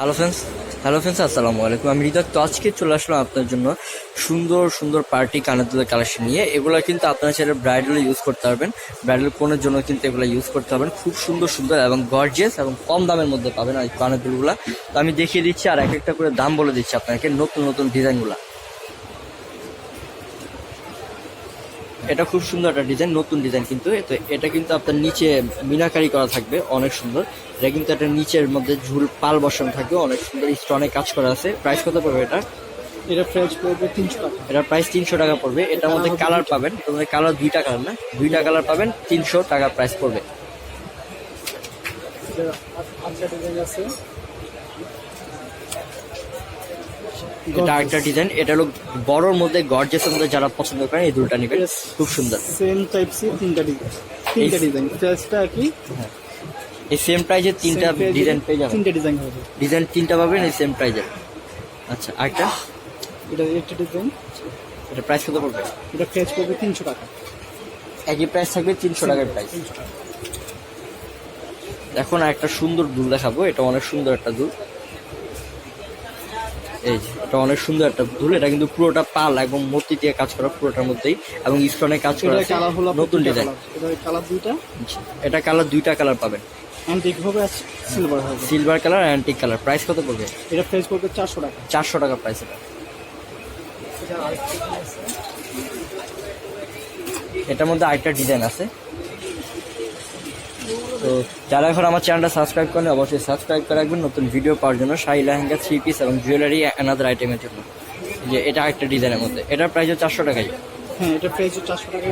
Hello friends hello friends আসসালামু আলাইকুম। আমি হৃদয়। তো আজকে চলে আসলাম আপনার জন্য সুন্দর সুন্দর পার্টি কানের কালেকশন নিয়ে। এগুলো কিন্তু আপনারা ছেলে ব্রাইডালে ইউজ করতে পারবেন। ব্রাইডাল কোনের জন্য কিন্তু এগুলো ইউজ করতে পারবেন। খুব সুন্দর সুন্দর এবং গর্জেস এবং কম দামের মধ্যে পাবেন এই কানের দুলগুলো তো আমি দেখিয়ে দিচ্ছি আর এক একটা করে দাম বলে দিচ্ছি আপনাকে নতুন নতুন ডিজাইনগুলো এটা খুব সুন্দর একটা ডিজাইন নতুন ডিজাইন কিন্তু তো এটা কিন্তু আপনার নিচে মিনাকারি করা থাকবে অনেক সুন্দর। এটা কিন্তু একটা নিচের মধ্যে ঝুল পাল বসানো থাকবে অনেক সুন্দর স্টোনে কাজ করা আছে। প্রাইস কত পড়বে এটা? এটা ফ্রেঞ্চ পড়বে তিনশো টাকা। এটা প্রাইস তিনশো টাকা পড়বে। এটার মধ্যে কালার পাবেন। এটার মধ্যে কালার দুইটা কালার না? দুইটা কালার পাবেন তিনশো টাকা প্রাইস পড়বে। আচ্ছা ডিজাইন আছে। এটা একটা ডিজাইন এটা হলো বড়র মধ্যে গর্জেসের মধ্যে যারা পছন্দ করেন এই দুলটা নেবেন। খুব সুন্দর। সেম টাইপ সি তিনটা ডিজাইন তিনটা ডিজাইন ফ্রেঞ্চটা কি? এই সেম প্রাইজে তিনটা ডিজাইন পেয়ে যাবেন। তিনটা ডিজাইন হবে। ডিজাইন তিনটা পাবেন এই সেম প্রাইজে আচ্ছা আরেকটা? এটা একটা ডিজাইন এটা প্রাইস কত পড়বে? এটা ফ্রেঞ্চ পড়বে তিনশো টাকা। একই প্রাইস থাকবে তিনশো টাকার প্রাইস এখন একটা সুন্দর দুল দেখাবো। এটা অনেক সুন্দর একটা দুল। এই এটা অনেক সুন্দর একটা দুল এটা কিন্তু পুরোটা পাল এবং মূর্তি দিয়ে কাজ করা পুরোটার মধ্যেই এবং স্টোনে কাজ করা নতুন ডিজাইন এটা কালার দুইটা? এটা কালার দুইটা কালার পাবেন। অ্যান্টিক হবে সিলভার হবে। Silver colour antique colour price কত পড়বে? এটা ফ্রেঞ্চ পড়বে চারশো টাকা। চারশো টাকা প্রাইস এটা। এটার মধ্যে আরেকটা ডিজাইন আছে। তো যারা এখন আমার চ্যানেলটা সাবস্ক্রাইব করেন অবশ্যই সাবস্ক্রাইব করে রাখবেন। নতুন ভিডিও পাওয়ার জন্য শাড়ি লেহেঙ্গা থ্রি পিস এবং জুয়েলারি অ্যানাদার আইটেমের জন্য। যে এটা একটা ডিজাইনের মধ্যে। এটার প্রাইস হচ্ছে চারশো টাকাই। হ্যাঁ এটা ফ্রেঞ্চ চারশো পড়বে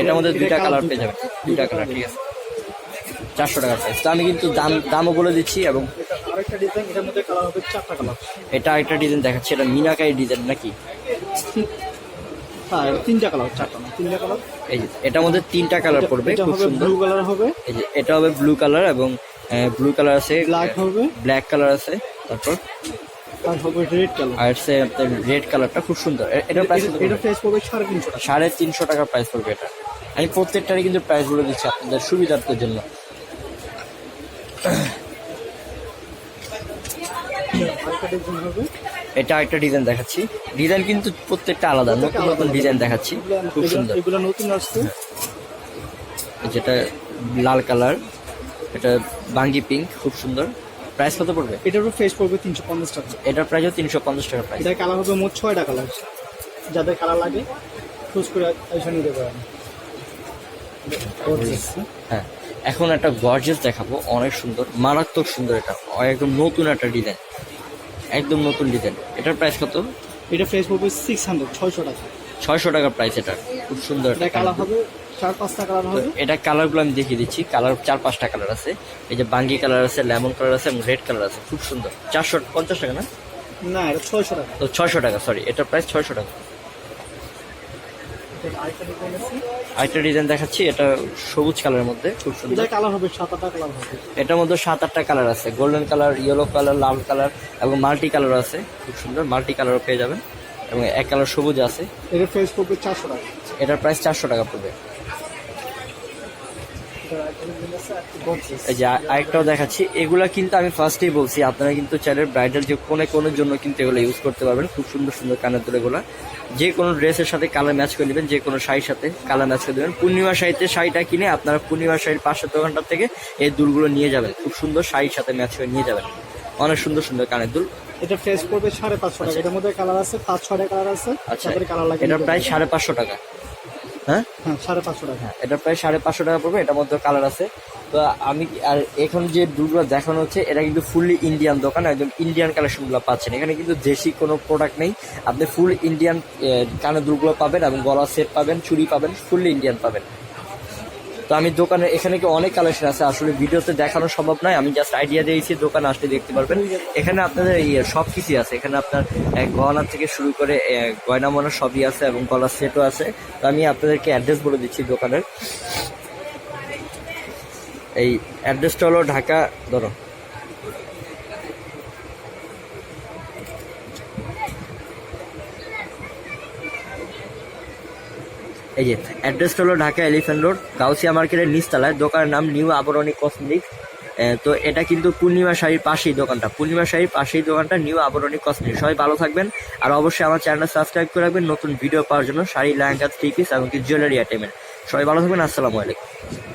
এটার মধ্যে দুইটা কালার পেয়ে যাবেন। দুইটা। কালার ঠিক আছে। চারশো টাকা প্রাইস তো আমি কিন্তু দাম দামও বলে দিচ্ছি এবং এটা আরেকটা ডিজাইন এটার মধ্যে কালার হবে চারটা কালার এটা একটা ডিজাইন দেখাচ্ছি। এটা মিনাকাই ডিজাইন নাকি? হ্যাঁ এটা তিনটা কালার চারটা না তিনটা কালার এই যে এটার মধ্যে তিনটা কালার পড়বে এটা খুব সুন্দর। ব্লু কালার হবে। এই যে এটা হবে ব্লু কালার এবং ব্লু কালার আছে ব্ল্যাক হবে। ব্ল্যাক কালার আছে তারপর আর হবে রেড কালার আর হচ্ছে রেড কালারটা খুব সুন্দর। এ- এটার প্রাইস এটা পড়বে? সাড়ে তিনশো টাকা। সাড়ে তিনশো টাকা প্রাইস পড়বে এটা। আমি প্রত্যেকটারই কিন্তু প্রাইস বলে দিচ্ছি আপনাদের সুবিধার্থের জন্য। হবে। এটা একটা ডিজাইন দেখাচ্ছি। ডিজাইন কিন্তু প্রত্যেকটা আলাদা নতুন নতুন ডিজাইন দেখাচ্ছি। খুব সুন্দর। এগুলো নতুন আসছে। যেটা লাল কালার এটা বাঙ্গি পিঙ্ক খুব সুন্দর। প্রাইস কত পড়বে? এটারও ফেস পড়বে তিনশো পঞ্চাশ টাকা। এটার প্রাইসও তিনশো পঞ্চাশ টাকা প্রাইস এটা কালার হবে মোট ছয়টা কালার যাদের কালার লাগে চুজ করে এসে নিতে পারেন। হ্যাঁ। এখন একটা গর্জেস দেখাবো অনেক সুন্দর মারাত্মক সুন্দর এটা। একদম নতুন একটা ডিজাইন একদম নতুন ডিজাইন এটার প্রাইস কত? এটা প্রাইস পড়বে সিক্স হান্ড্রেড ছয়শো টাকা। ছয়শো টাকা প্রাইস এটা। খুব সুন্দর এটা কালার হবে চার পাঁচটা কালার হবে। এটা কালারগুলো আমি দেখিয়ে দিচ্ছি। কালার চার পাঁচটা কালার আছে। এই যে বাঙ্গি কালার আছে লেমন কালার আছে এবং রেড কালার আছে। খুব সুন্দর। চারশো পঞ্চাশ টাকা না? না এটা ছয়শো টাকা। তো ছয়শো টাকা সরি এটার প্রাইস ছয়শো টাকা। আরেকটা ডিজাইন দেখাচ্ছি এটা সবুজ কালারের মধ্যে খুব সুন্দর। কালার হবে সাত আটটা কালার হবে। এটার মধ্যে সাত আটটা কালার আছে গোল্ডেন কালার ইয়েলো কালার লাল কালার এবং মাল্টি কালার আছে খুব সুন্দর মাল্টি কালারও পেয়ে যাবেন। এবং এক কালার সবুজ আছে। এটা পড়বে চারশো টাকা। এটার প্রাইস চারশো টাকা পড়বে এটা আরেকটা ডিজাইন আছে একটু gorgeous। এই যে আরেকটাও দেখাচ্ছি। এগুলা কিন্তু আমি ফার্স্টেই বলছি আপনারা কিন্তু চাইলে ব্রাইডাল যে কোনে কোনের জন্য কিন্তু এগুলো ইউজ করতে পারবেন। খুব সুন্দর সুন্দর কানের দুলেগুলো যে কোনো ড্রেসের সাথে কালার ম্যাচ করে নেবেন যে কোনো শাড়ির সাথে কালার ম্যাচ করে দেবেন। পূর্ণিমা শাড়িতে শাড়িটা কিনে আপনারা পূর্ণিমা শাড়ির পাশের দোকানটার থেকে এই দুলগুলো নিয়ে যাবেন। খুব সুন্দর শাড়ির সাথে ম্যাচ করে নিয়ে যাবেন। অনেক সুন্দর সুন্দর কানের দুল। এটা ফেস পড়বে সাড়ে পাঁচশো টাকা। এটার মধ্যে কালার আছে পাঁচ ছয়টা কালার আছে। আচ্ছা কালার লাগে এটা প্রায় সাড়ে পাঁচশো টাকা। হ্যাঁ? হ্যাঁ সাড়ে পাঁচশো টাকা। এটা প্রায় সাড়ে পাঁচশো টাকা পড়বে এটার মধ্যে কালার আছে। তো আমি আর এখন যে দুলগুলো দেখানো হচ্ছে এটা কিন্তু ফুললি ইন্ডিয়ান দোকান একদম ইন্ডিয়ান কালেকশনগুলো পাচ্ছেন। এখানে কিন্তু দেশি কোনো প্রোডাক্ট নেই। আপনি ফুল ইন্ডিয়ান কানের দুলগুলো পাবেন এবং গলা সেট পাবেন চুড়ি পাবেন ফুললি ইন্ডিয়ান পাবেন। তো আমি দোকানে, এখানে কি অনেক কালেকশন আছে? আসলে ভিডিওতে দেখানো সম্ভব নয়। আমি জাস্ট আইডিয়া দিয়েছি, দোকান আসলে দেখতে পারবেন। এখানে আপনাদের ইয়ে সব কিছুই আছে। এখানে আপনার গয়না থেকে শুরু করে গয়না মনে সবই আছে এবং গলার সেটও আছে। তো আমি আপনাদেরকে অ্যাড্রেস বলে দিচ্ছি দোকানের। এই অ্যাড্রেসটা হলো ঢাকা, ধরো। এই যে অ্যাড্রেস হলো ঢাকা এলিফ্যান্ট রোড গাউসিয়া মার্কেটের নিচতলায়। দোকানের নাম নিউ আবরণী কসমেটিক্স তো এটা কিন্তু পূর্ণিমা শাড়ির পাশেই দোকানটা। পূর্ণিমা শাড়ির পাশেই দোকানটা নিউ আবরণী কসমিক সবাই ভালো থাকবেন। আর অবশ্যই আমার চ্যানেলটা সাবস্ক্রাইব করে রাখবেন নতুন ভিডিও পাওয়ার জন্য শাড়ি লেহেঙ্গা থ্রি পিস এমনকি জুয়েলারি আইটেমের সবাই ভালো থাকবেন। আসসালামু আলাইকুম।